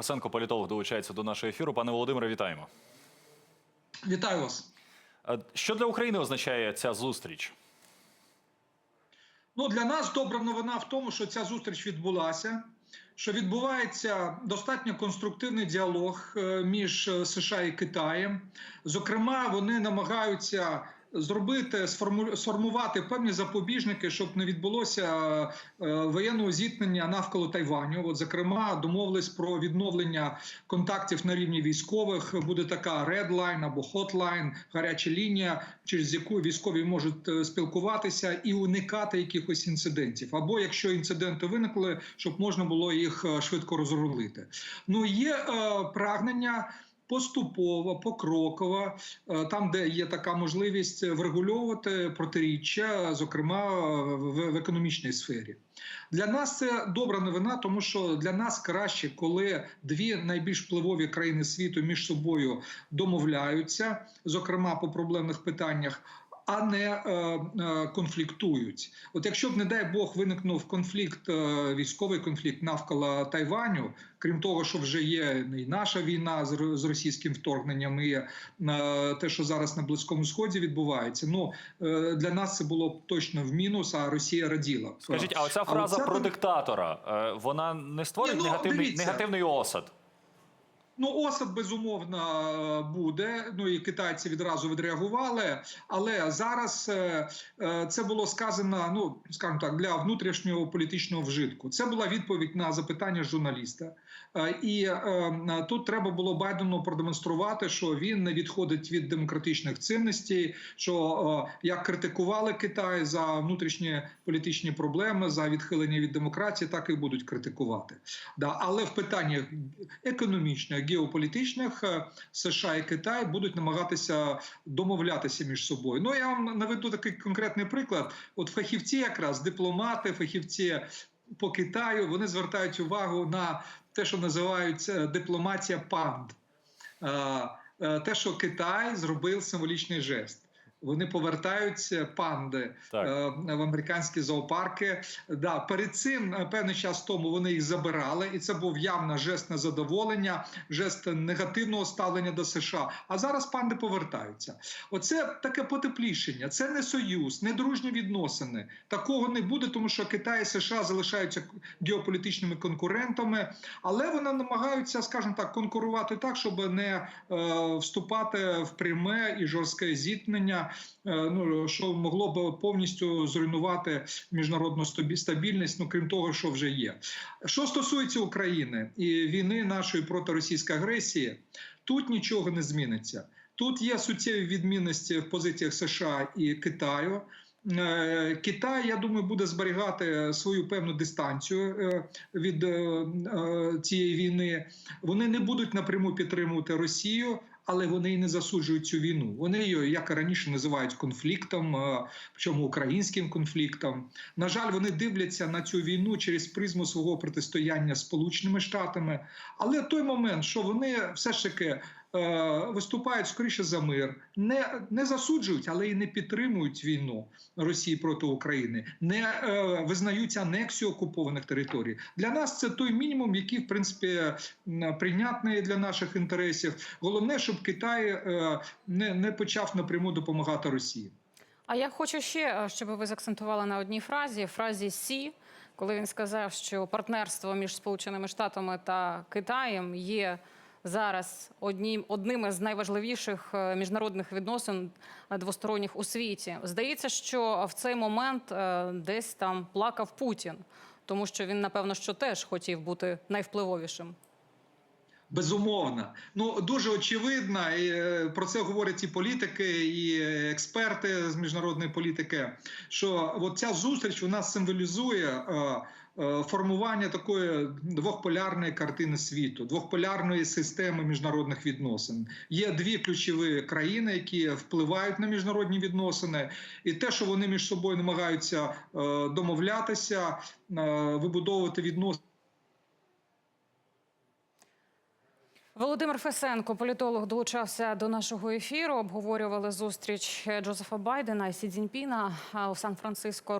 Фасенко, політолог, долучається до нашого ефіру. Пане Володимире, вітаємо. Вітаю вас. Е, Що для України означає ця зустріч? Ну для нас добра новина в тому, що ця зустріч відбулася. Що відбувається достатньо конструктивний діалог е, між е, США і Китаєм. Зокрема, вони намагаються зробити сформу- сформувати певні запобіжники, щоб не відбулося е, воєнного зіткнення навколо Тайваню. От, зокрема, домовились про відновлення контактів на рівні військових. Буде така line або hotline, гаряча лінія, через яку військові можуть е, спілкуватися і уникати якихось інцидентів. Або якщо інциденти виникли, щоб можна було їх е, швидко розрулити. Ну є е, прагнення. Поступово, покроково, е, там, де є така можливість врегульовувати протиріччя, зокрема в, в економічній сфері. Для нас це добра новина, тому що для нас краще, коли дві найбільш впливові країни світу між собою домовляються, зокрема по проблемних питаннях. А не е, е, конфліктують. От якщо б, не дай Бог, виникнув конфлікт, е, військовий конфлікт навколо Тайваню, крім того, що вже є і наша війна з, з російським вторгненням, і е, те, що зараз на Близькому Сході відбувається, ну е, для нас це було б точно в мінус, а Росія раділа. Скажіть, а оця А фраза оця про диктатора вона не створить Ні, ну, негативний, дивіться. негативний осад? Ну, осад безумовно буде. Ну і китайці відразу відреагували. Але зараз е, е, це було сказано, ну скажімо так, для внутрішнього політичного вжитку. Це була відповідь на запитання журналіста. Е, І тут треба було Байдену продемонструвати, що він не відходить від демократичних цінностей, що як критикували Китай за внутрішні політичні проблеми, за відхилення від демократії, так і будуть критикувати. Але в питаннях економічних, геополітичних е, США і Китай будуть намагатися домовлятися між собою. Ну я вам наведу такий конкретний приклад. От фахівці, якраз дипломати, фахівці по Китаю, вони звертають увагу на те, що називають е, дипломатія панд. Е, Те, що Китай зробив символічний жест. Вони повертаються панди Так. е, в американські зоопарки. Да, перед цим е, певний час тому вони їх забирали, і це був явно жест незадоволення, жест негативного ставлення до США. А зараз панди повертаються. Оце таке потеплішення. Це не союз, не дружні відносини. Такого не буде, тому що Китай і США залишаються геополітичними конкурентами, але вони намагаються, скажімо так, конкурувати так, щоб не е, вступати в пряме і жорстке зіткнення. Е, Ну що могло б повністю зруйнувати міжнародну стабільність, ну крім того, що вже є. Що стосується України і війни нашої проти російської агресії, тут нічого не зміниться. Тут є суттєві відмінності в позиціях США і Китаю. Е, Китай, я думаю, буде зберігати свою певну дистанцію е, від цієї війни. Вони не будуть напряму підтримувати Росію, але вони і не засуджують цю війну. Вони її, як і раніше, називають конфліктом, е, причому українським конфліктом. На жаль, вони дивляться на цю війну через призму свого протистояння з Сполученими Штатами. Але той момент, що вони все ж таки виступають скоріше за мир, не, не засуджують, але і не підтримують війну Росії проти України, не е, визнають анексію окупованих територій. Для нас це той мінімум, який в принципі прийнятний для наших інтересів. Головне, щоб Китай е, не, не почав напряму допомагати Росії. А я хочу ще, е, щоб ви закцентували на одній фразі фразі Сі, коли він сказав, що партнерство між Сполученими Штатами та Китаєм є зараз однім одним із найважливіших е, міжнародних відносин е, двосторонніх у світі. Здається, що в цей момент е, десь там плакав Путін, тому що він, напевно, що теж хотів бути найвпливовішим. Безумовно, ну дуже очевидно, і про це говорять і політики, і експерти з міжнародної політики. Що от ця зустріч вона символізує е, е, формування такої двохполярної картини світу, двохполярної системи міжнародних відносин. Є дві ключові країни, які впливають на міжнародні відносини, і те, що вони між собою намагаються е, домовлятися, е, вибудовувати відносини. Володимир Фесенко, політолог, долучався до нашого ефіру. Обговорювали зустріч Джозефа Байдена і Сі Цзіньпіна у Сан-Франциско.